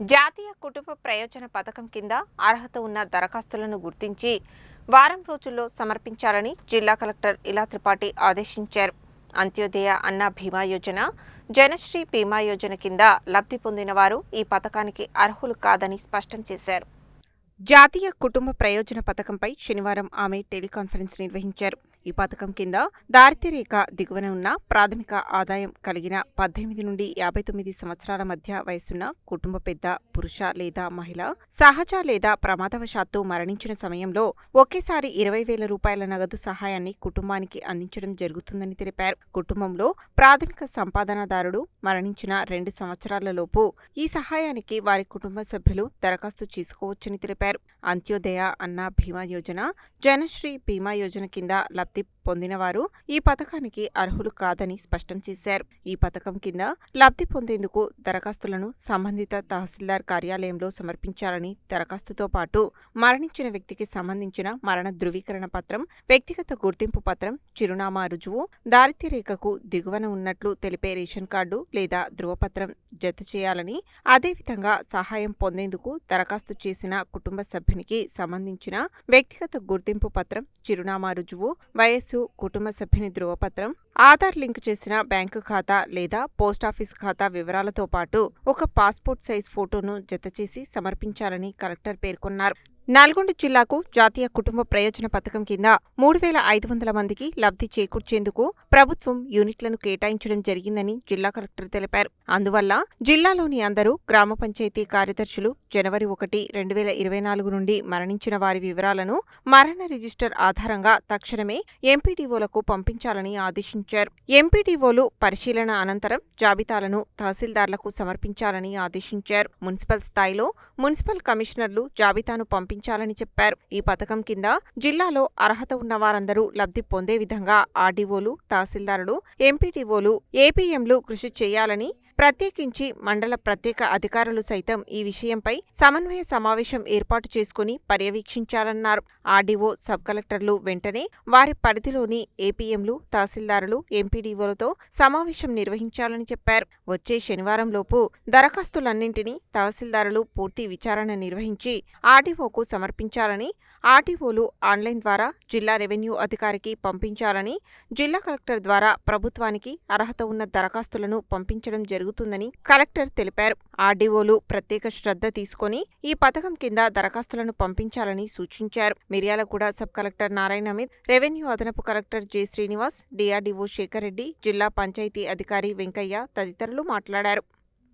జాతీయ కుటుంబ ప్రయోజన పథకం కింద అర్హత ఉన్న దరఖాస్తులను గుర్తించి వారం రోజుల్లో సమర్పించాలని జిల్లా కలెక్టర్ ఇలా త్రిపాఠి ఆదేశించారు. అంత్యోదయ అన్న భీమా యోజన జనశ్రీ బీమా యోజన కింద లబ్ధి పొందిన వారు ఈ పథకానికి అర్హులు కాదని స్పష్టం చేశారు. జాతీయ కుటుంబ ప్రయోజన పథకంపై శనివారం ఆమె టెలికాన్ఫరెన్స్ నిర్వహించారు. ఈ పథకం కింద దారిద్ర్యరేఖ దిగువన ఉన్న ప్రాథమిక ఆదాయం కలిగిన పద్దెనిమిది నుండి యాభై తొమ్మిది సంవత్సరాల మధ్య వయసున్న కుటుంబ పెద్ద పురుష లేదా మహిళ సహజ లేదా ప్రమాదవశాత్తు మరణించిన సమయంలో ఒకేసారి ఇరవై వేల రూపాయల నగదు సహాయాన్ని కుటుంబానికి అందించడం జరుగుతుందని తెలిపారు. కుటుంబంలో ప్రాథమిక సంపాదనదారుడు మరణించిన రెండు సంవత్సరాలలోపు ఈ సహాయానికి వారి కుటుంబ సభ్యులు దరఖాస్తు చేసుకోవచ్చని తెలిపారు. అంత్యోదయ అన్న భీమా యోజన జనశ్రీ బీమా యోజన కింద లబ్ధి été పొందినవారు ఈ పథకానికి అర్హులు కాదని స్పష్టం చేశారు. ఈ పథకం కింద లబ్ధి పొందేందుకు దరఖాస్తులను సంబంధిత తహసీల్దార్ కార్యాలయంలో సమర్పించాలని దరఖాస్తుతో పాటు మరణించిన వ్యక్తికి సంబంధించిన మరణ ధృవీకరణ పత్రం వ్యక్తిగత గుర్తింపు పత్రం చిరునామా రుజువు దారిద్ర్య రేఖకు దిగువన ఉన్నట్లు తెలిపే రేషన్ కార్డు లేదా ధృవపత్రం జత చేయాలని అదేవిధంగా సహాయం పొందేందుకు దరఖాస్తు చేసిన కుటుంబ సభ్యునికి సంబంధించిన వ్యక్తిగత గుర్తింపు పత్రం చిరునామా రుజువు వయస్సు కుటుంబ సభ్యుని ధృవపత్రం ఆధార్ లింక్ చేసిన బ్యాంకు ఖాతా లేదా పోస్టాఫీస్ ఖాతా వివరాలతో పాటు ఒక పాస్పోర్ట్ సైజ్ ఫోటోను జతచేసి సమర్పించాలని కలెక్టర్ పేర్కొన్నారు. నల్గొండ జిల్లాకు జాతీయ కుటుంబ ప్రయోజన పథకం కింద మూడు వేల ఐదు వందల మందికి లబ్ధి చేకూర్చేందుకు ప్రభుత్వం యూనిట్లను కేటాయించడం జరిగిందని జిల్లా కలెక్టర్ తెలిపారు. అందువల్ల జిల్లాలోని అందరూ గ్రామ పంచాయతీ కార్యదర్శులు జనవరి ఒకటి రెండు వేల ఇరవై నాలుగు నుండి మరణించిన వారి వివరాలను మరణ రిజిస్టర్ ఆధారంగా తక్షణమే ఎంపీడీఓలకు పంపించాలని ఆదేశించారు. ఎంపీడీఓలు పరిశీలన అనంతరం జాబితాలను తహసీల్దార్లకు సమర్పించాలని ఆదేశించారు. మున్సిపల్ స్థాయిలో మున్సిపల్ కమిషనర్లు జాబితాను పంపించారు కల్పించాలని చెప్పారు. ఈ పథకం కింద జిల్లాలో అర్హత ఉన్న వారందరూ లబ్ధి పొందే విధంగా ఆర్డీఓలు తహసీల్దారులు ఎంపీటీఓలు ఏపీఎంలు కృషి చేయాలని ప్రత్యేకించి మండల ప్రత్యేక అధికారులు సైతం ఈ విషయంపై సమన్వయ సమావేశం ఏర్పాటు చేసుకుని పర్యవేక్షించాలన్నారు ఆర్డీఓ సబ్ కలెక్టర్లు వెంటనే వారి పరిధిలోని ఏపీఎంలు తహసీల్దారులు ఎంపీడీఓలతో సమావేశం నిర్వహించాలని చెప్పారు. వచ్చే శనివారంలోపు దరఖాస్తులన్నింటినీ తహసీల్దారులు పూర్తి విచారణ నిర్వహించి ఆర్డీఓకు సమర్పించాలని ఆర్డీఓలు ఆన్లైన్ ద్వారా జిల్లా రెవెన్యూ అధికారికి పంపించాలని జిల్లా కలెక్టర్ ద్వారా ప్రభుత్వానికి అర్హత ఉన్న దరఖాస్తులను పంపించడం జరుగుతుందని కలెక్టర్ తెలిపారు. ఆర్డీఓలు ప్రత్యేక శ్రద్ధ తీసుకొని ఈ పథకం కింద దరఖాస్తులను పంపించాలని సూచించారు. Miryalaguda sub collector Narayana Amit revenue అదనపు collector J Srinivas DRDO Shekhar Reddy జిల్లా పంచాయతీ అధికారి వెంకయ్య తదితరులు మాట్లాడారు.